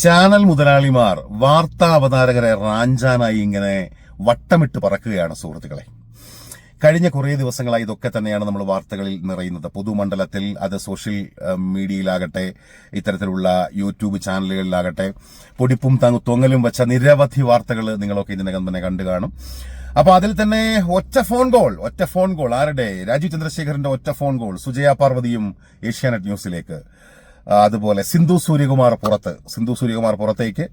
Channel മുതലാളിമാർ വാർത്താ അവതാരകരെ റാഞ്ചാനായി ഇങ്ങനെ വട്ടമിട്ട് പറക്കുകയാണ് സുഹൃത്തുക്കളെ. കഴിഞ്ഞ കുറേ ദിവസങ്ങളായി ഇതൊക്കെ തന്നെയാണ് നമ്മൾ വാർത്തകളിൽ നിറയുന്നത്. പൊതുമണ്ഡലത്തിൽ അത് സോഷ്യൽ മീഡിയയിലാകട്ടെ ഇത്തരത്തിലുള്ള യൂട്യൂബ് ചാനലുകളിലാകട്ടെ പൊടിപ്പും തങ്ങു തൊങ്ങലും വെച്ച നിരവധി വാർത്തകൾ നിങ്ങളൊക്കെ ഇതിനകം തന്നെ കണ്ടു കാണും. അപ്പൊ അതിൽ തന്നെ ഒറ്റ ഫോൺ കോൾ ഒറ്റ ഫോൺ കോൾ. ആരുടെ? രാജീവ് ചന്ദ്രശേഖരന്റെ ഒറ്റ ഫോൺ കോൾ. സുജയ പാർവതിയും ഏഷ്യാനെറ്റ് ന്യൂസിലേക്ക്. അതുപോലെ സിന്ധു സൂര്യകുമാർ പുറത്ത് സിന്ധു സൂര്യകുമാർ പുറത്തേക്ക്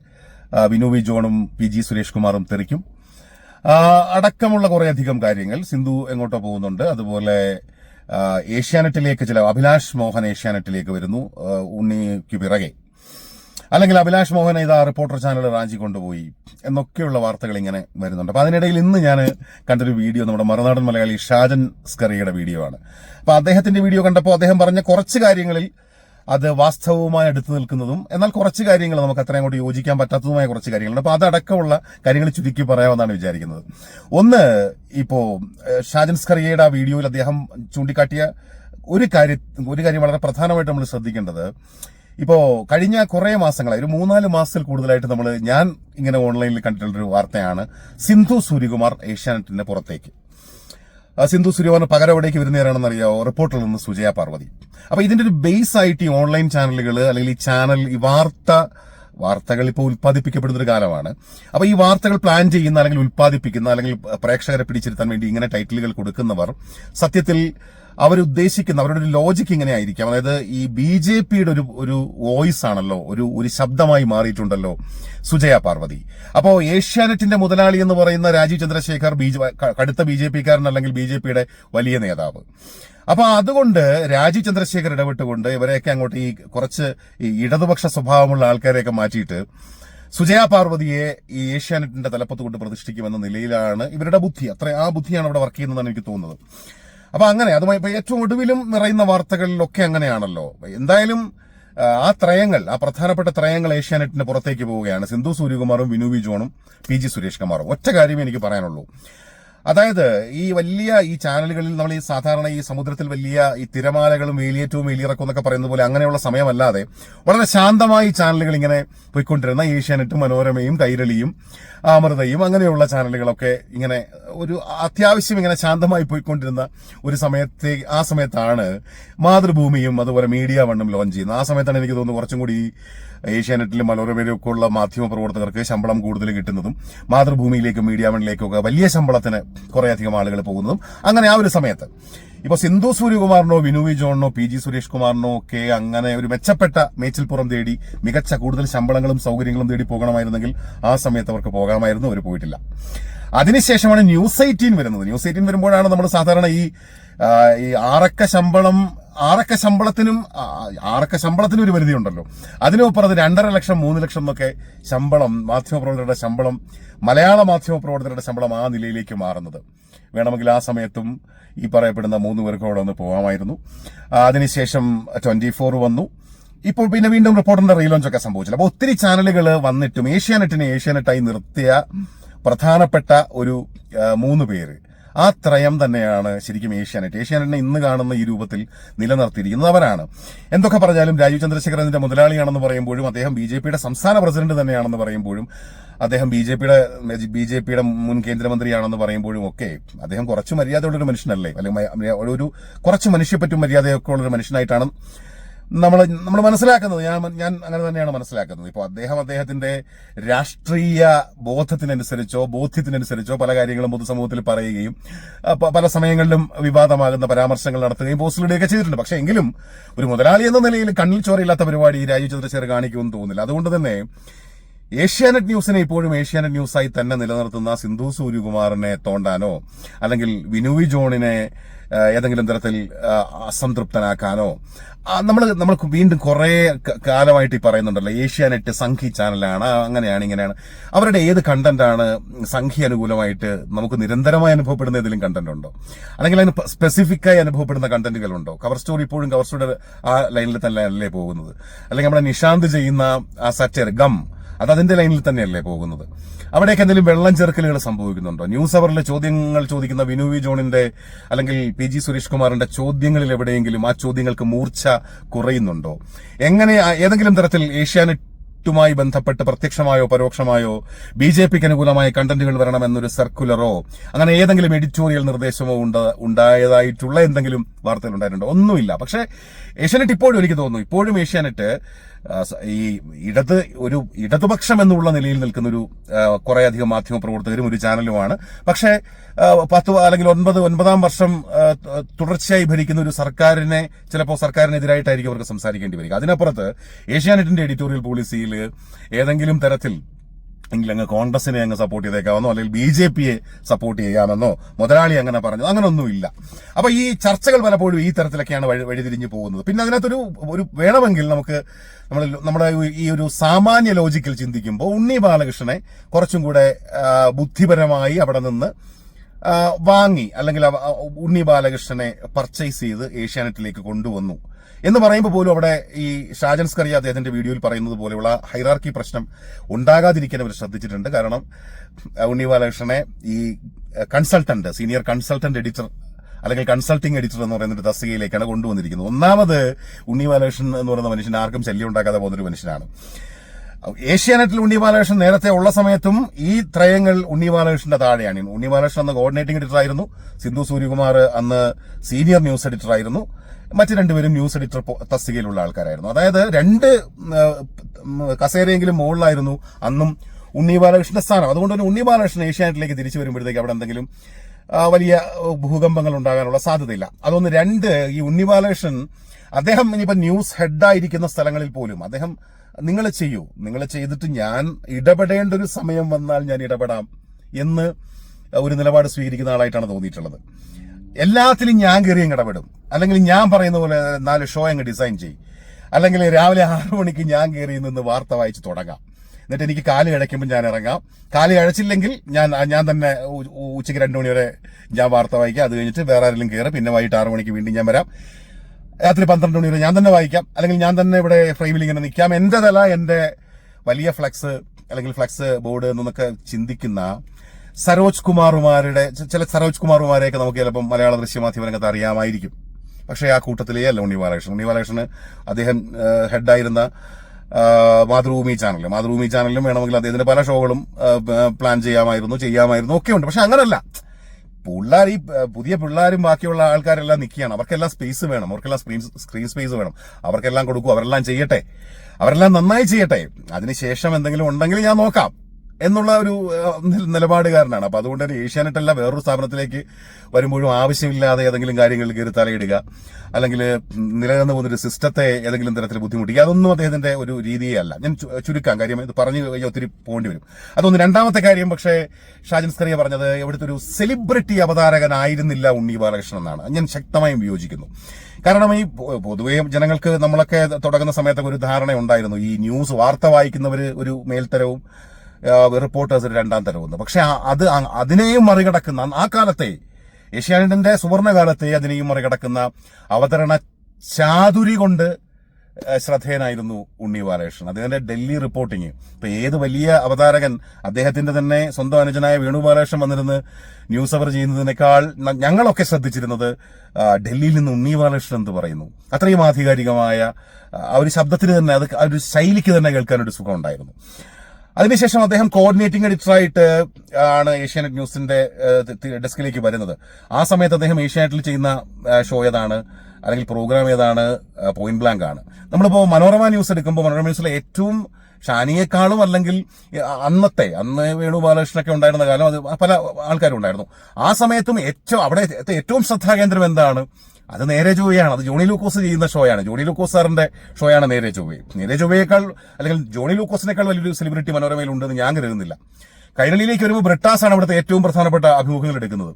വിനു വി ജോണും പി ജി സുരേഷ് കുമാറും തെറിക്കും. അടക്കമുള്ള അടക്കമുള്ള കുറേയധികം കാര്യങ്ങൾ സിന്ധു എങ്ങോട്ടോ പോകുന്നുണ്ട്. അതുപോലെ ഏഷ്യാനെറ്റിലേക്ക് ചില അഭിലാഷ് മോഹൻ ഏഷ്യാനെറ്റിലേക്ക് വരുന്നു ഉണ്ണിക്ക് പിറകെ. അല്ലെങ്കിൽ അഭിലാഷ് മോഹൻ ഇതാ റിപ്പോർട്ടർ ചാനൽ റാഞ്ചി കൊണ്ടുപോയി എന്നൊക്കെയുള്ള വാർത്തകൾ ഇങ്ങനെ വരുന്നുണ്ട്. അപ്പൊ അതിനിടയിൽ ഇന്ന് ഞാൻ കണ്ടൊരു വീഡിയോ നമ്മുടെ മറുനാടൻ മലയാളി ഷാജൻ സ്കറിയുടെ വീഡിയോ ആണ്. അപ്പൊ അദ്ദേഹത്തിന്റെ വീഡിയോ കണ്ടപ്പോൾ അദ്ദേഹം പറഞ്ഞ കുറച്ച് കാര്യങ്ങളിൽ അത് വാസ്തവവുമായി എടുത്തു നിൽക്കുന്നതും എന്നാൽ കുറച്ച് കാര്യങ്ങൾ നമുക്ക് അത്രയും കൂടി യോജിക്കാൻ പറ്റാത്തതുമായ കുറച്ച് കാര്യങ്ങളുണ്ട്. അപ്പോൾ അതടക്കമുള്ള കാര്യങ്ങൾ ചുരുക്കി പറയാമെന്നാണ് വിചാരിക്കുന്നത്. ഒന്ന് ഇപ്പോൾ ഏഹ്, ഷാജൻ സ്കറിയയുടെ ആ വീഡിയോയിൽ അദ്ദേഹം ചൂണ്ടിക്കാട്ടിയ ഒരു കാര്യം ഒരു കാര്യം വളരെ പ്രധാനമായിട്ട് നമ്മൾ ശ്രദ്ധിക്കേണ്ടത്. ഇപ്പോൾ കഴിഞ്ഞ കുറേ മാസങ്ങളായി ഒരു മൂന്നാൽ മാസത്തിൽ കൂടുതലായിട്ട് നമ്മൾ ഞാൻ ഇങ്ങനെ ഓൺലൈനിൽ കണ്ടിട്ടുള്ളൊരു വാർത്തയാണ്. സിന്ധു സൂര്യകുമാർ ഏഷ്യാനെറ്റിന്റെ പുറത്തേക്ക്. സിന്ധു സൂര്യകുമാറിന് പകരം എവിടേക്ക് വരുന്നവരാണെന്ന് അറിയാവോ റിപ്പോർട്ടിൽ നിന്ന് സുജയ പാർവതി. അപ്പൊ ഇതിന്റെ ഒരു ബേസ് ആയിട്ട് ഈ ഓൺലൈൻ ചാനലുകൾ അല്ലെങ്കിൽ ഈ ചാനൽ ഈ വാർത്ത വാർത്തകൾ ഇപ്പോൾ ഉൽപ്പാദിപ്പിക്കപ്പെടുന്ന ഒരു കാലമാണ്. അപ്പൊ ഈ വാർത്തകൾ പ്ലാൻ ചെയ്യുന്ന അല്ലെങ്കിൽ ഉൽപ്പാദിപ്പിക്കുന്ന അല്ലെങ്കിൽ പ്രേക്ഷകരെ പിടിച്ചിരുത്താൻ വേണ്ടി ഇങ്ങനെ ടൈറ്റിലുകൾ കൊടുക്കുന്നവർ സത്യത്തിൽ അവരുദ്ദേശിക്കുന്ന അവരുടെ ഒരു ലോജിക്ക് ഇങ്ങനെ ആയിരിക്കാം. അതായത് ഈ ബി ജെ പിയുടെ ഒരു ഒരു വോയിസ് ആണല്ലോ ഒരു ഒരു ശബ്ദമായി മാറിയിട്ടുണ്ടല്ലോ സുജയ പാർവതി അപ്പോൾ ഏഷ്യാനെറ്റിന്റെ മുതലാളി എന്ന് പറയുന്ന രാജീവ് ചന്ദ്രശേഖർ ബി കടുത്ത ബി ജെ പിക്കാരൻ അല്ലെങ്കിൽ ബി ജെ പിയുടെ വലിയ നേതാവ്. അപ്പൊ അതുകൊണ്ട് രാജീവ് ചന്ദ്രശേഖർ ഇടപെട്ടുകൊണ്ട് ഇവരെയൊക്കെ അങ്ങോട്ട് ഈ കുറച്ച് ഈ ഇടതുപക്ഷ സ്വഭാവമുള്ള ആൾക്കാരെയൊക്കെ മാറ്റിയിട്ട് സുജയ പാർവതിയെ ഈ ഏഷ്യാനെറ്റിന്റെ തലപ്പത്ത് കൊണ്ട് പ്രതിഷ്ഠിക്കുമെന്ന നിലയിലാണ് ഇവരുടെ ബുദ്ധി. അത്ര ആ ബുദ്ധിയാണ് അവിടെ വർക്ക് ചെയ്യുന്നതെന്നാണ് എനിക്ക് തോന്നുന്നത്. അപ്പൊ അങ്ങനെ അതുമായി ഇപ്പൊ ഏറ്റവും ഒടുവിലും നിറയുന്ന വാർത്തകളിലൊക്കെ അങ്ങനെയാണല്ലോ. എന്തായാലും ആ, ത്രയങ്ങൾ ആ പ്രധാനപ്പെട്ട ത്രയങ്ങൾ ഏഷ്യാനെറ്റിന്റെ പുറത്തേക്ക് പോവുകയാണ്. സിന്ധു സൂര്യകുമാറും വിനു വി ജോണും പി ജി സുരേഷ് കുമാറും. ഒറ്റ കാര്യമേ എനിക്ക് പറയാനുള്ളൂ. അതായത് ഈ വലിയ ഈ ചാനലുകളിൽ നമ്മൾ ഈ സാധാരണ ഈ സമുദ്രത്തിൽ വലിയ ഈ തിരമാലകളും വേലിയേറ്റവും വേലിയിറക്കും എന്നൊക്കെ പറയുന്ന പോലെ അങ്ങനെയുള്ള സമയമല്ലാതെ വളരെ ശാന്തമായി ചാനലുകൾ ഇങ്ങനെ പോയിക്കൊണ്ടിരുന്ന ഏഷ്യാനെറ്റും മനോരമയും കൈരളിയും അമൃതയും അങ്ങനെയുള്ള ചാനലുകളൊക്കെ ഇങ്ങനെ ഒരു അത്യാവശ്യം ഇങ്ങനെ ശാന്തമായി പോയിക്കൊണ്ടിരുന്ന ഒരു സമയത്തെ ആ സമയത്താണ് മാതൃഭൂമിയും അതുപോലെ മീഡിയ വണ്ണും ലോഞ്ച് ചെയ്യുന്നത്. ആ സമയത്താണ് എനിക്ക് തോന്നുന്നു കുറച്ചും കൂടി ഏഷ്യാനെറ്റിലും മനോരമയിലും ഒക്കെ ഉള്ള മാധ്യമ പ്രവർത്തകർക്ക് ശമ്പളം കൂടുതൽ കിട്ടുന്നതും മാതൃഭൂമിയിലേക്കും മീഡിയ വണ്ണിലേക്കും ഒക്കെ വലിയ ശമ്പളത്തിന് കുറേയധികം ആളുകൾ പോകുന്നതും അങ്ങനെ ആ ഒരു സമയത്ത്. ഇപ്പൊ സിന്ധു സൂര്യകുമാറിനോ വിനു വി ജോണിനോ പി ജി സുരേഷ് കുമാറിനോ ഒക്കെ അങ്ങനെ ഒരു മെച്ചപ്പെട്ട മേച്ചിൽപ്പുറം തേടി മികച്ച കൂടുതൽ ശമ്പളങ്ങളും സൗകര്യങ്ങളും തേടി പോകണമായിരുന്നെങ്കിൽ ആ സമയത്ത് അവർക്ക് പോകാമായിരുന്നു അവർ പോയിട്ടില്ല. അതിനുശേഷമാണ് ന്യൂസ് എയ്റ്റീൻ വരുന്നത്. ന്യൂസ് എയ്റ്റീൻ വരുമ്പോഴാണ് നമ്മൾ സാധാരണ ഈ ഈ ആറക്ക ശമ്പളം ആറക്ക ശമ്പളത്തിനും ആറൊക്കെ ശമ്പളത്തിനും ഒരു പരിധി ഉണ്ടല്ലോ അതിനൊപ്പം അത് രണ്ടര ലക്ഷം മൂന്ന് ലക്ഷം എന്നൊക്കെ ശമ്പളം മാധ്യമപ്രവർത്തകരുടെ ശമ്പളം മലയാള മാധ്യമപ്രവർത്തകരുടെ ശമ്പളം ആ നിലയിലേക്ക് മാറുന്നത്. വേണമെങ്കിൽ ആ സമയത്തും ഈ പറയപ്പെടുന്ന മൂന്ന് പേർക്ക് അവിടെ ഒന്ന് പോകാമായിരുന്നു. അതിനുശേഷം ട്വന്റി ഫോർ വന്നു. ഇപ്പോൾ പിന്നെ വീണ്ടും റിപ്പോർട്ടറിന്റെ റീലോഞ്ച് ഒക്കെ സംഭവിച്ചില്ല. അപ്പോൾ ഒത്തിരി ചാനലുകൾ വന്നിട്ടും ഏഷ്യാനെറ്റിനെ ഏഷ്യാനെറ്റായി നിർത്തിയ പ്രധാനപ്പെട്ട ഒരു മൂന്ന് പേര്. ആ ത്രയം തന്നെയാണ് ശരിക്കും ഏഷ്യാനെറ്റ്. ഏഷ്യാനെറ്റിനെ ഇന്ന് കാണുന്ന ഈ രൂപത്തിൽ നിലനിർത്തിയിരിക്കുന്നത് അവരാണ്. എന്തൊക്കെ പറഞ്ഞാലും രാജീവ് ചന്ദ്രശേഖരന്റെ മുതലാളിയാണെന്ന് പറയുമ്പോഴും അദ്ദേഹം ബി ജെ പിയുടെ സംസ്ഥാന പ്രസിഡന്റ് തന്നെയാണെന്ന് പറയുമ്പോഴും അദ്ദേഹം ബി ജെ പിയുടെ ബി ജെ പിയുടെ മുൻ കേന്ദ്രമന്ത്രിയാണെന്ന് പറയുമ്പോഴും ഒക്കെ അദ്ദേഹം കുറച്ച് മര്യാദയുള്ളൊരു മനുഷ്യനല്ലേ? അല്ലെങ്കിൽ ഒരു കുറച്ച് മനുഷ്യപ്പറ്റും മര്യാദയൊക്കെ ഉള്ളൊരു മനുഷ്യനായിട്ടാണ് നമ്മൾ നമ്മൾ മനസ്സിലാക്കുന്നത് ഞാൻ ഞാൻ അങ്ങനെ തന്നെയാണ് മനസ്സിലാക്കുന്നത്. ഇപ്പോൾ അദ്ദേഹം അദ്ദേഹത്തിന്റെ രാഷ്ട്രീയ ബോധത്തിനനുസരിച്ചോ ബോധ്യത്തിനനുസരിച്ചോ പല കാര്യങ്ങളും പൊതുസമൂഹത്തിൽ പറയുകയും പല സമയങ്ങളിലും വിവാദമാകുന്ന പരാമർശങ്ങൾ നടത്തുകയും പോസ്റ്റിലിടുകയൊക്കെ ചെയ്തിട്ടുണ്ട്. പക്ഷേ എങ്കിലും ഒരു മുതലാളി എന്ന നിലയിൽ കണ്ണിൽ ചോരയില്ലാത്ത പരിപാടി രാജീവ് ചന്ദ്രശേഖർ കാണിക്കുമെന്ന് തോന്നുന്നില്ല. അതുകൊണ്ട് തന്നെ ഏഷ്യാനെറ്റ് ന്യൂസിനെ ഇപ്പോഴും ഏഷ്യാനെറ്റ് ന്യൂസായി തന്നെ നിലനിർത്തുന്ന സിന്ധു സൂര്യകുമാറിനെ തോണ്ടാനോ അല്ലെങ്കിൽ വിനുവി ജോണിനെ ഏതെങ്കിലും തരത്തിൽ അസംതൃപ്തനാക്കാനോ. നമ്മൾ നമ്മൾ വീണ്ടും കുറേ കാലമായിട്ട് ഈ പറയുന്നുണ്ടല്ലോ ഏഷ്യാനെറ്റ് സംഘി ചാനലാണ് അങ്ങനെയാണ് ഇങ്ങനെയാണ്. അവരുടെ ഏത് കണ്ടന്റാണ് സംഘി അനുകൂലമായിട്ട് നമുക്ക് നിരന്തരമായി അനുഭവപ്പെടുന്ന ഏതെങ്കിലും കണ്ടന്റ് ഉണ്ടോ? അല്ലെങ്കിൽ അതിന് സ്പെസിഫിക്കായി അനുഭവപ്പെടുന്ന കണ്ടന്റുകൾ ഉണ്ടോ കവർ സ്റ്റോറി ഇപ്പോഴും കവർ സ്റ്റോറി ആ ലൈനിൽ തന്നെ അല്ലേ പോകുന്നത്? അല്ലെങ്കിൽ നമ്മുടെ നിഷാന്ത് ചെയ്യുന്ന ആ സച്ചർ ഗം അത് അതിന്റെ ലൈനിൽ തന്നെയല്ലേ പോകുന്നത്? അവിടേക്ക് എന്തെങ്കിലും വെള്ളം ചേർക്കലുകൾ സംഭവിക്കുന്നുണ്ടോ? ന്യൂസ് അവറിലെ ചോദ്യങ്ങൾ ചോദിക്കുന്ന വിനു വി ജോണിന്റെ അല്ലെങ്കിൽ പി ജി സുരേഷ് കുമാറിന്റെ ചോദ്യങ്ങളിൽ എവിടെയെങ്കിലും ആ ചോദ്യങ്ങൾക്ക് മൂർച്ച കുറയുന്നുണ്ടോ? എങ്ങനെ ഏതെങ്കിലും തരത്തിൽ ഏഷ്യാനെറ്റ് ുമായി ബന്ധപ്പെട്ട് പ്രത്യക്ഷമായോ പരോക്ഷമായോ ബി ജെ പിക്ക് അനുകൂലമായ കണ്ടന്റുകൾ വരണമെന്നൊരു സർക്കുലറോ അങ്ങനെ ഏതെങ്കിലും എഡിറ്റോറിയൽ നിർദ്ദേശമോ ഉണ്ട് ഉണ്ടായതായിട്ടുള്ള എന്തെങ്കിലും വാർത്തകൾ ഉണ്ടായിട്ടുണ്ടോ? ഒന്നുമില്ല. പക്ഷേ ഏഷ്യാനെറ്റ് ഇപ്പോഴും എനിക്ക് തോന്നുന്നു ഇപ്പോഴും ഏഷ്യാനെറ്റ് ഈ ഇടത് ഒരു ഇടതുപക്ഷം എന്നുള്ള നിലയിൽ നിൽക്കുന്ന ഒരു കുറെ അധികം മാധ്യമ പ്രവർത്തകരും ഒരു ചാനലുമാണ്. പക്ഷേ പത്ത് അല്ലെങ്കിൽ ഒൻപത് ഒൻപതാം വർഷം തുടർച്ചയായി ഭരിക്കുന്ന ഒരു സർക്കാരിനെ ചിലപ്പോൾ സർക്കാരിനെതിരായിട്ടായിരിക്കും അവർക്ക് സംസാരിക്കേണ്ടി വരിക. അതിനപ്പുറത്ത് ഏഷ്യാനെറ്റിന്റെ എഡിറ്റോറിയൽ പോളിസിയിൽ ഏതെങ്കിലും തരത്തിൽ എങ്കിൽ അങ്ങ് കോൺഗ്രസിനെ അങ്ങ് സപ്പോർട്ട് ചെയ്തേക്കാമെന്നോ അല്ലെങ്കിൽ ബി ജെ പിയെ സപ്പോർട്ട് ചെയ്യാമെന്നോ മുതലാളി അങ്ങനെ പറഞ്ഞു അങ്ങനൊന്നുമില്ല. അപ്പൊ ഈ ചർച്ചകൾ പലപ്പോഴും ഈ തരത്തിലൊക്കെയാണ് വഴി വഴിതിരിഞ്ഞു പോകുന്നത്. പിന്നെ അതിനകത്തൊരു ഒരു വേണമെങ്കിൽ നമുക്ക് നമ്മൾ നമ്മുടെ ഈ ഒരു സാമാന്യ ലോജിക്കിൽ ചിന്തിക്കുമ്പോൾ ഉണ്ണി ബാലകൃഷ്ണനെ കുറച്ചും കൂടെ ബുദ്ധിപരമായി അവിടെ നിന്ന് വാങ്ങി അല്ലെങ്കിൽ ഉണ്ണി ബാലകൃഷ്ണനെ പർച്ചേസ് ചെയ്ത് ഏഷ്യാനെറ്റിലേക്ക് കൊണ്ടുവന്നു. എന്ന് പറയുമ്പോൾ പോലും അവിടെ ഈ ഷാജൻ സ്കറിയ അദ്ദേഹത്തിന്റെ വീഡിയോയിൽ പറയുന്നത് പോലെയുള്ള ഹൈറാർക്കി പ്രശ്നം ഉണ്ടാകാതിരിക്കാൻ അവർ ശ്രദ്ധിച്ചിട്ടുണ്ട്. കാരണം ഉണ്ണി ബാലകൃഷ്ണനെ ഈ കൺസൾട്ടന്റ് സീനിയർ കൺസൾട്ടന്റ് എഡിറ്റർ അല്ലെങ്കിൽ കൺസൾട്ടിംഗ് എഡിറ്റർ എന്ന് പറയുന്ന ഒരു തസ്തികയിലേക്കാണ് കൊണ്ടുവന്നിരിക്കുന്നത്. ഒന്നാമത് ഉണ്ണി ബാലകൃഷ്ണൻ എന്ന് പറയുന്ന മനുഷ്യൻ ആർക്കും ശല്യം ഉണ്ടാക്കാതെ പോകുന്ന ഒരു മനുഷ്യനാണ്. ഏഷ്യാനെറ്റിൽ ഉണ്ണി ബാലകൃഷ്ണൻ നേരത്തെ ഉള്ള സമയത്തും ഈ ത്രയങ്ങൾ ഉണ്ണി ബാലകൃഷ്ണന്റെ താഴെയാണ്. ഉണ്ണി ബാലകൃഷ്ണൻ അന്ന് കോർഡിനേറ്റിംഗ് എഡിറ്റർ ആയിരുന്നു. സിന്ധു സൂര്യകുമാർ അന്ന് സീനിയർ ന്യൂസ് എഡിറ്റർ ആയിരുന്നു. മറ്റു രണ്ടുപേരും ന്യൂസ് എഡിറ്റർ തസ്തികയിലുള്ള ആൾക്കാരായിരുന്നു. അതായത് രണ്ട് കസേരയെങ്കിലും മുകളിലായിരുന്നു അന്നും ഉണ്ണി ബാലകൃഷ്ണന്റെ സ്ഥാനം. അതുകൊണ്ട് തന്നെ ഉണ്ണി ബാലകൃഷ്ണൻ ഏഷ്യാനെറ്റിലേക്ക് തിരിച്ചു വരുമ്പോഴത്തേക്ക് അവിടെ എന്തെങ്കിലും വലിയ ഭൂകമ്പങ്ങൾ ഉണ്ടാകാനുള്ള സാധ്യതയില്ല. അതൊന്ന് രണ്ട് ഈ ഉണ്ണി ബാലകൃഷ്ണൻ അദ്ദേഹം ഇനിയിപ്പോൾ ന്യൂസ് ഹെഡായിരിക്കുന്ന സ്ഥലങ്ങളിൽ പോലും അദ്ദേഹം നിങ്ങൾ ചെയ്യൂ. നിങ്ങൾ ചെയ്തിട്ട് ഞാൻ ഇടപെടേണ്ട ഒരു സമയം വന്നാൽ ഞാൻ ഇടപെടാം എന്ന് ഒരു നിലപാട് സ്വീകരിക്കുന്ന ആളായിട്ടാണ് തോന്നിയിട്ടുള്ളത്. എല്ലാത്തിലും ഞാൻ കയറി അങ്ങ് ഇടപെടും. അല്ലെങ്കിൽ ഞാൻ പറയുന്ന പോലെ നാല് ഷോ അങ്ങ് ഡിസൈൻ ചെയ്യും. അല്ലെങ്കിൽ രാവിലെ ആറു മണിക്ക് ഞാൻ കയറി നിന്ന് വാർത്ത വായിച്ച് തുടങ്ങാം. എന്നിട്ട് എനിക്ക് കാൽ കഴിക്കുമ്പോൾ ഞാൻ ഇറങ്ങാം. കാൽ കഴിച്ചില്ലെങ്കിൽ ഞാൻ ഞാൻ തന്നെ ഉച്ചയ്ക്ക് രണ്ടു മണി വരെ ഞാൻ വാർത്ത വായിക്കാം. അത് കഴിഞ്ഞിട്ട് വേറെ ആരെങ്കിലും കയറി പിന്നെ വൈകിട്ട് ആറു മണിക്ക് വീണ്ടും ഞാൻ വരാം. രാത്രി പന്ത്രണ്ട് മണി വരെ ഞാൻ തന്നെ വായിക്കാം. അല്ലെങ്കിൽ ഞാൻ തന്നെ ഇവിടെ ഫ്രെയിമിൽ ഇങ്ങനെ നിൽക്കാം. എന്റെ തല എന്റെ വലിയ ഫ്ലക്സ് അല്ലെങ്കിൽ ഫ്ലക്സ് ബോർഡ് എന്നൊക്കെ ചിന്തിക്കുന്ന സരോജ് കുമാറുമാരുടെ ചില സരോജ് കുമാറുമാരെയൊക്കെ നമുക്ക് ചിലപ്പം മലയാള ദൃശ്യമാധ്യമ രംഗത്ത് അറിയാമായിരിക്കും. പക്ഷേ ആ കൂട്ടത്തിലേ അല്ല ഉണ്ണി ബാലകൃഷ്ണൻ. ഉണ്ണി ബാലകൃഷ്ണന് അദ്ദേഹം ഹെഡായിരുന്ന മാതൃഭൂമി ചാനൽ മാതൃഭൂമി ചാനലിലും വേണമെങ്കിൽ അദ്ദേഹത്തിന്റെ പല ഷോകളും പ്ലാൻ ചെയ്യാമായിരുന്നു ചെയ്യാമായിരുന്നു ഒക്കെ ഉണ്ട്. പക്ഷെ അങ്ങനല്ല. പിള്ളേർ ഈ പുതിയ പിള്ളേരും ബാക്കിയുള്ള ആൾക്കാരെല്ലാം നിൽക്കുകയാണ്. അവർക്കെല്ലാം സ്പേസ് വേണം. അവർക്കെല്ലാം സ്ക്രീൻ സ്ക്രീൻ സ്പേസ് വേണം. അവർക്കെല്ലാം കൊടുക്കും. അവരെല്ലാം ചെയ്യട്ടെ. അവരെല്ലാം നന്നായി ചെയ്യട്ടെ. അതിനുശേഷം എന്തെങ്കിലും ഉണ്ടെങ്കിൽ ഞാൻ നോക്കാം. എന്നുള്ള ഒരു നിലപാടുകാരനാണ്. അപ്പൊ അതുകൊണ്ട് തന്നെ ഏഷ്യാനെറ്റ് അല്ല വേറൊരു സ്ഥാപനത്തിലേക്ക് വരുമ്പോഴും ആവശ്യമില്ലാതെ ഏതെങ്കിലും കാര്യങ്ങളിൽ കയറി തലയിടുക. അല്ലെങ്കിൽ നിലനിന്ന് പോകുന്ന ഒരു സിസ്റ്റത്തെ ഏതെങ്കിലും തരത്തിൽ ബുദ്ധിമുട്ടിക്കുക. അതൊന്നും അദ്ദേഹത്തിന്റെ ഒരു രീതിയേ അല്ല. ഞാൻ ചുരുക്കാം കാര്യം. ഇത് പറഞ്ഞു കഴിഞ്ഞാൽ ഒത്തിരി പോകേണ്ടി വരും. അതൊന്ന് രണ്ടാമത്തെ കാര്യം പക്ഷേ ഷാജൻ സ്കറിയ പറഞ്ഞത് ഇവിടുത്തെ ഒരു സെലിബ്രിറ്റി അവതാരകനായിരുന്നില്ല ഉണ്ണി ബാലകൃഷ്ണൻ എന്നാണ്. ഞാൻ ശക്തമായും വിയോജിക്കുന്നു. കാരണം ഈ പൊതുവേ ജനങ്ങൾക്ക് നമ്മളൊക്കെ തുടങ്ങുന്ന സമയത്തൊക്കെ ഒരു ധാരണ ഉണ്ടായിരുന്നു ഈ ന്യൂസ് വാർത്ത വായിക്കുന്നവർ ഒരു മേൽത്തരവും റിപ്പോർട്ടേഴ്സ് രണ്ടാം തരവും പക്ഷെ അത് അതിനെയും മറികടക്കുന്ന ആ കാലത്തെ ഏഷ്യാനെറ്റിന്റെ സുവർണകാലത്തെ അതിനെയും മറികടക്കുന്ന അവതരണ ചാതുരി കൊണ്ട് ശ്രദ്ധേയനായിരുന്നു ഉണ്ണി ബാലകൃഷ്ണൻ. അദ്ദേഹത്തിന്റെ ഡൽഹി റിപ്പോർട്ടിങ് ഇപ്പൊ ഏത് വലിയ അവതാരകൻ അദ്ദേഹത്തിന്റെ തന്നെ സ്വന്തം അനുജനായ വേണു ബാലകൃഷ്ണൻ വന്നിരുന്ന് ന്യൂസ് അവർ ചെയ്യുന്നതിനേക്കാൾ ഞങ്ങളൊക്കെ ശ്രദ്ധിച്ചിരുന്നത് ഡൽഹിയിൽ നിന്ന് ഉണ്ണി ബാലകൃഷ്ണൻ എന്ന് പറയുന്നു. അത്രയും ആധികാരികമായ ആ ഒരു ശബ്ദത്തിന് തന്നെ അത് ആ ഒരു ശൈലിക്ക് തന്നെ കേൾക്കാൻ ഒരു സുഖം ഉണ്ടായിരുന്നു. അതിനുശേഷം അദ്ദേഹം കോർഡിനേറ്റിംഗ് എഡിറ്ററായിട്ട് ആണ് ഏഷ്യാനെറ്റ് ന്യൂസിന്റെ ഡെസ്കിലേക്ക് വരുന്നത്. ആ സമയത്ത് അദ്ദേഹം ഏഷ്യാനെറ്റിൽ ചെയ്യുന്ന ഷോ ഏതാണ്? അല്ലെങ്കിൽ പ്രോഗ്രാം ഏതാണ്? പോയിന്റ് ബ്ലാങ്ക് ആണ്. നമ്മളിപ്പോ മനോരമ ന്യൂസ് എടുക്കുമ്പോൾ മനോരമ ന്യൂസിലെ ഏറ്റവും ഷാനിയേക്കാളും അല്ലെങ്കിൽ അന്നത്തെ അന്ന് വേണു ബാലകൃഷ്ണനൊക്കെ ഉണ്ടായിരുന്ന കാലം അത് പല ആൾക്കാരും ഉണ്ടായിരുന്നു. ആ സമയത്തും ഏറ്റവും അവിടെ ഏറ്റവും ശ്രദ്ധാകേന്ദ്രം എന്താണ്? അത് നേരെ ചൊവ്വയാണ്. അത് ജോണി ലൂക്കോസ് ചെയ്യുന്ന ഷോയാണ്. ജോണി ലൂക്കോസ് സാറിന്റെ ഷോയാണ് നേരെ ചൊവ്വ. നേരെ ചൊവ്വയേക്കാൾ അല്ലെങ്കിൽ ജോണി ലൂക്കോസിനേക്കാൾ വലിയൊരു സെലിബ്രിറ്റി മനോരമയിൽ ഉണ്ടെന്ന് ഞാൻ കരുതുന്നില്ല. കൈരളിയിലേക്ക് വരുമ്പോൾ ബ്രിട്ടാസ് ആണ് അവിടുത്തെ ഏറ്റവും പ്രധാനപ്പെട്ട അഭിമുഖങ്ങൾ എടുക്കുന്നത്.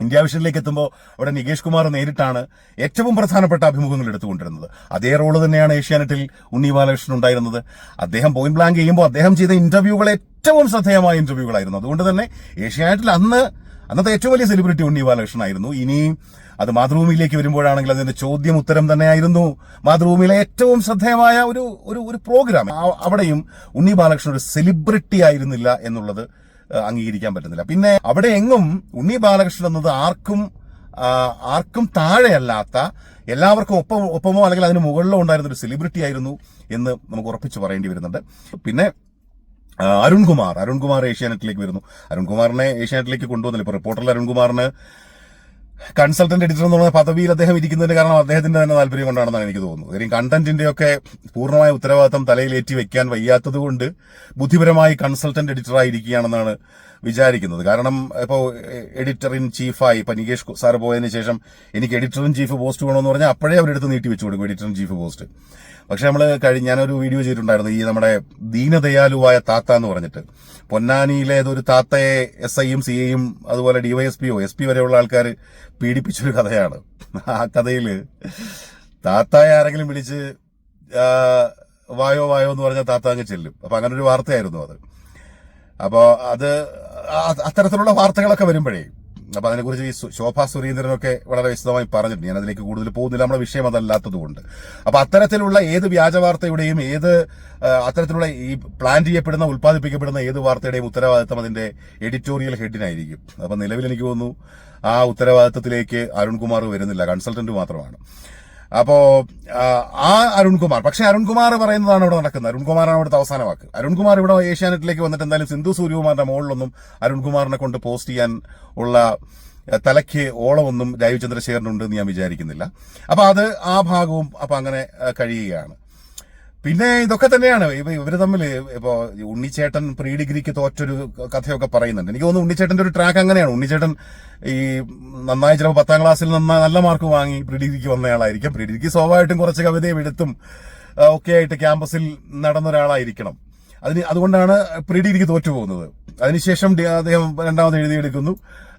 ഇന്ത്യ വിഷനിലേക്ക് എത്തുമ്പോൾ അവിടെ നികേഷ് കുമാർ നേരിട്ടാണ് ഏറ്റവും പ്രധാനപ്പെട്ട അഭിമുഖങ്ങൾ എടുത്തുകൊണ്ടിരുന്നത്. അതേ റോൾ തന്നെയാണ് ഏഷ്യാനെറ്റിൽ ഉണ്ണി ബാലകൃഷ്ണൻ ഉണ്ടായിരുന്നത്. അദ്ദേഹം പോയിന്റ് ബ്ലാങ്ക് ചെയ്യുമ്പോൾ അദ്ദേഹം ചെയ്ത ഇന്റർവ്യൂകൾ ഏറ്റവും ശ്രദ്ധേയമായ ഇന്റർവ്യൂകളായിരുന്നു അതുകൊണ്ട് തന്നെ ഏഷ്യാനെറ്റിൽ അന്ന് അന്നത്തെ ഏറ്റവും വലിയ സെലിബ്രിറ്റി ഉണ്ണി ബാലകൃഷ്ണൻ ആയിരുന്നു. ഇനി അത് മാതൃഭൂമിയിലേക്ക് വരുമ്പോഴാണെങ്കിൽ അതിന്റെ ചോദ്യം ഉത്തരം തന്നെയായിരുന്നു. മാതൃഭൂമിയിലെ ഏറ്റവും ശ്രദ്ധേയമായ ഒരു ഒരു ഒരു പ്രോഗ്രാം അവിടെയും ഉണ്ണി ബാലകൃഷ്ണൻ ഒരു സെലിബ്രിറ്റി ആയിരുന്നില്ല എന്നുള്ളത് അംഗീകരിക്കാൻ പറ്റുന്നില്ല. പിന്നെ അവിടെ എങ്ങും ഉണ്ണി ബാലകൃഷ്ണൻ എന്നത് ആർക്കും ആർക്കും താഴെയല്ലാത്ത എല്ലാവർക്കും ഒപ്പം ഒപ്പമോ അല്ലെങ്കിൽ അതിന് മുകളിലോ ഉണ്ടായിരുന്ന ഒരു സെലിബ്രിറ്റി ആയിരുന്നു എന്ന് നമുക്ക് ഉറപ്പിച്ച് പറയേണ്ടി വരുന്നുണ്ട്. പിന്നെ അരുൺകുമാർ. അരുൺകുമാർ ഏഷ്യാനെറ്റിലേക്ക് വരുന്നു. അരുൺകുമാറിനെ ഏഷ്യാനെറ്റിലേക്ക് കൊണ്ടുവന്നില്ല. ഇപ്പൊ റിപ്പോർട്ടറിൽ അരുൺകുമാറിന് കൺസൾട്ടന്റ് എഡിറ്റർ എന്ന് പറഞ്ഞ പദവിയിൽ അദ്ദേഹം ഇരിക്കുന്നതിന്റെ കാരണം അദ്ദേഹത്തിന്റെ തന്നെ താല്പര്യം കൊണ്ടാണെന്നാണ് എനിക്ക് തോന്നുന്നത്. കാര്യം കണ്ടന്റിന്റെ ഒക്കെ പൂർണമായ ഉത്തരവാദിത്തം തലയിലേറ്റി വെക്കാൻ വയ്യാത്തത് കൊണ്ട് ബുദ്ധിപരമായി കൺസൾട്ടന്റ് എഡിറ്ററായി ഇരിക്കുകയാണെന്നാണ് വിചാരിക്കുന്നത്. കാരണം ഇപ്പോൾ എഡിറ്റർ ഇൻ ചീഫായി ഇപ്പൊ നികേഷ് സാർ പോയതിനു ശേഷം എനിക്ക് എഡിറ്റർ ഇൻ ചീഫ് പോസ്റ്റ് വേണമെന്ന് പറഞ്ഞാൽ അപ്പോഴേ അവരെടുത്ത് നീട്ടി വെച്ചു കൊടുക്കും എഡിറ്റർ ഇൻ ചീഫ് പോസ്റ്റ്. പക്ഷെ നമ്മൾ കഴിഞ്ഞ ഞാനൊരു വീഡിയോ ചെയ്തിട്ടുണ്ടായിരുന്നു ഈ നമ്മുടെ ദീനദയാലുവായ താത്ത എന്ന് പറഞ്ഞിട്ട്. പൊന്നാനിയിലെ ഏതൊരു താത്തയെ എസ് ഐയും സി ഐയും അതുപോലെ ഡിവൈഎസ്പിയോ എസ് പി വരെയുള്ള ആൾക്കാർ പീഡിപ്പിച്ചൊരു കഥയാണ്. ആ കഥയിൽ താത്തായെ ആരെങ്കിലും വിളിച്ച് വായോ വായോ എന്ന് പറഞ്ഞാൽ താത്ത അങ്ങ് ചെല്ലും. അപ്പൊ അങ്ങനെ ഒരു വാർത്തയായിരുന്നു അത്. അപ്പോൾ അത് അത്തരത്തിലുള്ള വാർത്തകളൊക്കെ വരുമ്പോഴേ അപ്പൊ അതിനെക്കുറിച്ച് ഈ ശോഭാ സുരേന്ദ്രനൊക്കെ വളരെ വിശദമായി പറഞ്ഞിട്ടുണ്ട്. ഞാൻ അതിലേക്ക് കൂടുതൽ പോകുന്നില്ല. നമ്മുടെ വിഷയം അതല്ലാത്തത് കൊണ്ട് അപ്പൊ അത്തരത്തിലുള്ള ഏത് വ്യാജ വാർത്തയുടെയും ഏത് അത്തരത്തിലുള്ള ഈ പ്ലാൻ ചെയ്യപ്പെടുന്ന ഉത്പാദിപ്പിക്കപ്പെടുന്ന ഏത് വാർത്തയുടെയും ഉത്തരവാദിത്തം അതിന്റെ എഡിറ്റോറിയൽ ഹെഡിനായിരിക്കും. അപ്പൊ നിലവിൽ എനിക്ക് തോന്നുന്നു ആ ഉത്തരവാദിത്തത്തിലേക്ക് അരുൺകുമാർ വരുന്നില്ല. കൺസൾട്ടന്റ് മാത്രമാണ്. അപ്പോ ആ, അരുൺകുമാർ. പക്ഷെ അരുൺകുമാർ പറയുന്നതാണ് ഇവിടെ നടക്കുന്നത്. അരുൺകുമാറാണ് ഇവിടുത്തെ അവസാന വാക്ക്. അരുൺകുമാർ ഇവിടെ ഏഷ്യാനെറ്റിലേക്ക് വന്നിട്ട് എന്തായാലും സിന്ധു സൂര്യകുമാറിന്റെ മുകളിലൊന്നും അരുൺകുമാറിനെ കൊണ്ട് പോസ്റ്റ് ചെയ്യാൻ ഉള്ള തലയ്ക്ക് ഓളമൊന്നും രാജീവ് ചന്ദ്രശേഖരനുണ്ട് എന്ന് ഞാൻ വിചാരിക്കുന്നില്ല. അപ്പൊ അത് ആ ഭാഗവും അപ്പൊ അങ്ങനെ കഴിയുകയാണ്. പിന്നെ ഇതൊക്കെ തന്നെയാണ്. ഇവ ഇവർ തമ്മിൽ ഇപ്പോ ഉണ്ണിച്ചേട്ടൻ പ്രീ ഡിഗ്രിക്ക് തോറ്റൊരു കഥയൊക്കെ പറയുന്നുണ്ട്. എനിക്ക് തോന്നുന്നു ഉണ്ണിച്ചേട്ടന്റെ ഒരു ട്രാക്ക് അങ്ങനെയാണ്. ഉണ്ണിച്ചേട്ടൻ ഈ നന്നായി ചിലപ്പോൾ പത്താം ക്ലാസ്സിൽ നന്നാ നല്ല മാർക്ക് വാങ്ങി പ്രീ ഡിഗ്രിക്ക് വന്നയാളായിരിക്കും. പ്രീ ഡിഗ്രിക്ക് സ്വാഭാവികമായിട്ടും കുറച്ച് കവിതയും എഴുത്തും ഒക്കെ ആയിട്ട് ക്യാമ്പസിൽ നടന്ന ഒരാളായിരിക്കണം അതിന് അതുകൊണ്ടാണ് പ്രീ ഡിഗ്രിക്ക് തോറ്റു പോകുന്നത്. അതിനുശേഷം അദ്ദേഹം രണ്ടാമത് എഴുതിയെടുക്കുന്നു.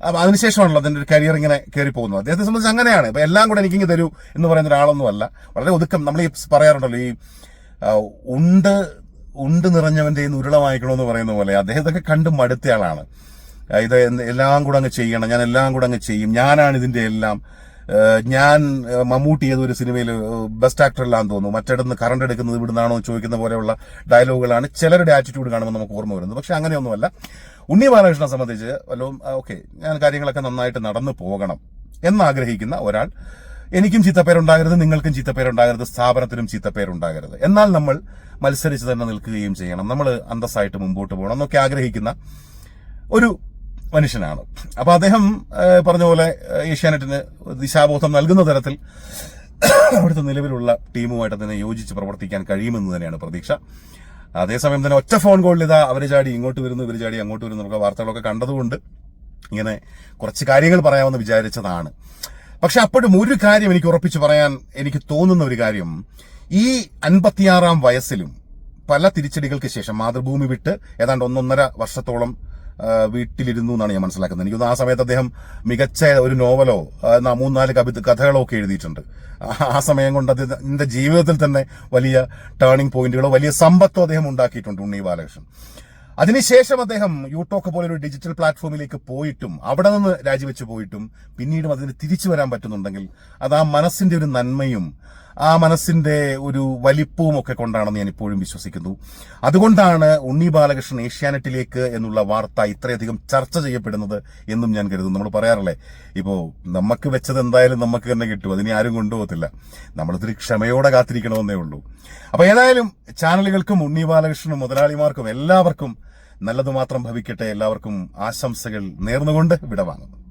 അപ്പൊ അതിനുശേഷമാണല്ലോ അതിന്റെ ഒരു കരിയർ ഇങ്ങനെ കയറി പോകുന്നത്. അദ്ദേഹത്തെ സംബന്ധിച്ച് അങ്ങനെയാണ്. ഇപ്പൊ എല്ലാം കൂടെ എനിക്കിങ്ങ് തരൂ എന്ന് പറയുന്ന ഒരാളൊന്നും അല്ല വളരെ ഒതുക്കം നമ്മൾ ഈ പറയാറുണ്ടല്ലോ ഈ ഉണ്ട് ഉണ്ട് നിറഞ്ഞവന്റെ കയ്യിൽ എന്ന് ഉരുള വാങ്ങിക്കണമെന്ന് പറയുന്ന പോലെ അദ്ദേഹത്തൊക്കെ കണ്ട് മടുത്തയാളാണ് ഇത് എല്ലാം കൂടെ അങ്ങ് ചെയ്യണം ഞാൻ എല്ലാം കൂടെ അങ്ങ് ചെയ്യും ഞാനാണ് ഇതിന്റെ എല്ലാം. ഞാൻ മമ്മൂട്ടി ഏതൊരു സിനിമയിൽ ബെസ്റ്റ് ആക്ടർ എല്ലാം തോന്നുന്നു. മറ്റിടന്ന് കറണ്ട് എടുക്കുന്നത് ഇവിടുന്നാണോ ചോദിക്കുന്ന പോലെയുള്ള ഡയലോഗുകളാണ് ചിലരുടെ ആറ്റിറ്റ്യൂഡ് കാണുമ്പോൾ നമുക്ക് ഓർമ്മ വരുന്നത്. പക്ഷെ അങ്ങനെയൊന്നുമല്ല. ഉണ്ണി ബാലകൃഷ്ണനെ സംബന്ധിച്ച് വല്ലതും ഓക്കെ ഞാൻ കാര്യങ്ങളൊക്കെ നന്നായിട്ട് നടന്നു പോകണം എന്നാഗ്രഹിക്കുന്ന ഒരാൾ എനിക്കും ചീത്തപ്പേരുണ്ടാകരുത് നിങ്ങൾക്കും ചീത്തപ്പേരുണ്ടാകരുത് സ്ഥാപനത്തിനും ചീത്തപ്പേരുണ്ടാകരുത്. എന്നാൽ നമ്മൾ മത്സരിച്ച് തന്നെ നിൽക്കുകയും ചെയ്യണം. നമ്മൾ അന്തസ്സായിട്ട് മുമ്പോട്ട് പോകണം എന്നൊക്കെ ആഗ്രഹിക്കുന്ന ഒരു മനുഷ്യനാണ്. അപ്പൊ അദ്ദേഹം പറഞ്ഞ പോലെ ഏഷ്യാനെറ്റിന് ദിശാബോധം നൽകുന്ന തരത്തിൽ അവിടുത്തെ നിലവിലുള്ള ടീമുമായിട്ട് തന്നെ യോജിച്ച് പ്രവർത്തിക്കാൻ കഴിയുമെന്ന് തന്നെയാണ് പ്രതീക്ഷ. അതേസമയം തന്നെ ഒറ്റ ഫോൺ കോളിൽ ഇതാ അവർ ചാടി ഇങ്ങോട്ട് വരുന്നു ഇവർ ചാടി അങ്ങോട്ട് വരുന്നു നമുക്ക് വാർത്തകളൊക്കെ കണ്ടതുകൊണ്ട് ഇങ്ങനെ കുറച്ച് കാര്യങ്ങൾ പറയാമെന്ന് വിചാരിച്ചതാണ്. പക്ഷെ അപ്പോഴും ഒരു കാര്യം എനിക്ക് ഉറപ്പിച്ച് പറയാൻ എനിക്ക് തോന്നുന്ന ഒരു കാര്യം. ഈ അൻപത്തിയാറാം വയസ്സിലും പല തിരിച്ചടികൾക്ക് ശേഷം മാതൃഭൂമി വിട്ട് ഏതാണ്ട് ഒന്നൊന്നര വർഷത്തോളം വീട്ടിലിരുന്നു എന്നാണ് ഞാൻ മനസ്സിലാക്കുന്നത്. എനിക്ക് ആ സമയത്ത് അദ്ദേഹം മികച്ച ഒരു നോവലോ മൂന്നാൽ കവിത കഥകളോ ഒക്കെ എഴുതിയിട്ടുണ്ട്. ആ- സമയം കൊണ്ട് അതിന്റെ ജീവിതത്തിൽ തന്നെ വലിയ ടേണിംഗ് പോയിന്റുകളോ വലിയ സമ്പത്തോ അദ്ദേഹം ഉണ്ടാക്കിയിട്ടുണ്ട് ഉണ്ണി ബാലകൃഷ്ണൻ. അതിനുശേഷം അദ്ദേഹം യൂടോക്ക് പോലൊരു ഡിജിറ്റൽ പ്ലാറ്റ്ഫോമിലേക്ക് പോയിട്ടും അവിടെ നിന്ന് രാജിവെച്ച് പോയിട്ടും പിന്നീടും അതിന് തിരിച്ചു വരാൻ പറ്റുന്നുണ്ടെങ്കിൽ അത് ആ മനസ്സിന്റെ ഒരു നന്മയും ആ മനസ്സിന്റെ ഒരു വലിപ്പവും ഒക്കെ കൊണ്ടാണെന്ന് ഞാൻ ഇപ്പോഴും വിശ്വസിക്കുന്നു. അതുകൊണ്ടാണ് ഉണ്ണി ബാലകൃഷ്ണൻ ഏഷ്യാനെറ്റിലേക്ക് എന്നുള്ള വാർത്ത ഇത്രയധികം ചർച്ച ചെയ്യപ്പെടുന്നത് എന്നും ഞാൻ കരുതുന്നു. നമ്മൾ പറയാറല്ലേ? ഇപ്പോ നമുക്ക് വെച്ചത് എന്തായാലും നമുക്ക് തന്നെ കിട്ടും. അതിനെ ആരും കൊണ്ടുപോകത്തില്ല. നമ്മളിത്തിരി ക്ഷമയോടെ കാത്തിരിക്കണമെന്നേ ഉള്ളൂ. അപ്പൊ ഏതായാലും ചാനലുകൾക്കും ഉണ്ണി ബാലകൃഷ്ണനും മുതലാളിമാർക്കും എല്ലാവർക്കും നല്ലത് മാത്രം ഭവിക്കട്ടെ. എല്ലാവർക്കും ആശംസകൾ നേർന്നുകൊണ്ട് വിടവാങ്ങുന്നു.